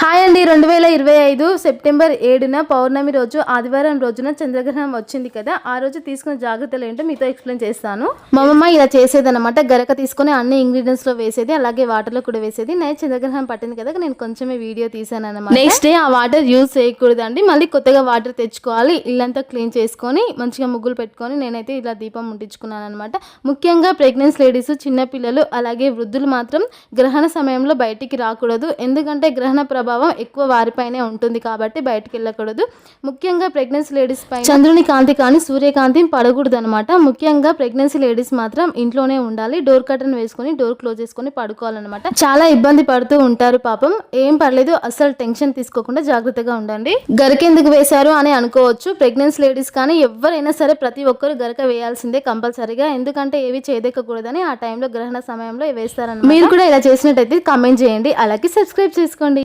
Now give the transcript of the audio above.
Hi అండి. రెండు వేల ఇరవై ఐదు సెప్టెంబర్ ఏడున పౌర్ణమి రోజు ఆదివారం రోజున చంద్రగ్రహణం వచ్చింది కదా. ఆ రోజు తీసుకున్న జాగ్రత్తలు ఏంటో మీతో ఎక్స్ప్లెయిన్ చేస్తాను. మా అమ్మమ్మ ఇలా చేసేది అనమాట గరక తీసుకొని అన్ని ఇంగ్రీడియంట్స్లో వేసేది అలాగే వాటర్లో కూడా వేసేది. నేను చంద్రగ్రహణం పట్టింది కదా నేను కొంచెమే వీడియో తీసాను అనమాట నెక్స్ట్ డే ఆ వాటర్ యూజ్ చేయకూడదండి. మళ్ళీ కొత్తగా వాటర్ తెచ్చుకోవాలి. ఇల్లంతా క్లీన్ చేసుకొని మంచిగా ముగ్గులు పెట్టుకొని నేనైతే ఇలా దీపం ముట్టించుకున్నాను అనమాట ముఖ్యంగా ప్రెగ్నెన్స్ లేడీస్ చిన్నపిల్లలు అలాగే వృద్ధులు మాత్రం గ్రహణ సమయంలో బయటికి రాకూడదు. ఎందుకంటే గ్రహణ ప్రభావం ఎక్కువ వారిపైనే ఉంటుంది కాబట్టి బయటికి వెళ్ళకూడదు. ముఖ్యంగా ప్రెగ్నెన్సీ లేడీస్ పై చంద్రుని కాంతి కానీ సూర్యకాంతి పడకూడదు అనమాట ముఖ్యంగా ప్రెగ్నెన్సీ లేడీస్ మాత్రం ఇంట్లోనే ఉండాలి. డోర్ కర్టన్ వేసుకొని డోర్ క్లోజ్ చేసుకొని పడుకోవాలన్నమాట. చాలా ఇబ్బంది పడుతూ ఉంటారు పాపం. ఏం పర్లేదు అస్సలు టెన్షన్ తీసుకోకుండా జాగ్రత్తగా ఉండండి. గరకెందుకు వేశారు అని అనుకోవచ్చు. ప్రెగ్నెన్సీ లేడీస్ కానీ ఎవరైనా సరే ప్రతి ఒక్కరు గరక వేయాల్సిందే కంపల్సరీగా. ఎందుకంటే ఏవి చేదెక్కకూడదని ఆ టైంలో గ్రహణ సమయంలో వేస్తారన్నమాట. మీరు కూడా ఇలా చేసినట్టయితే కామెంట్ చేయండి. అలాగే సబ్స్క్రైబ్ చేసుకోండి.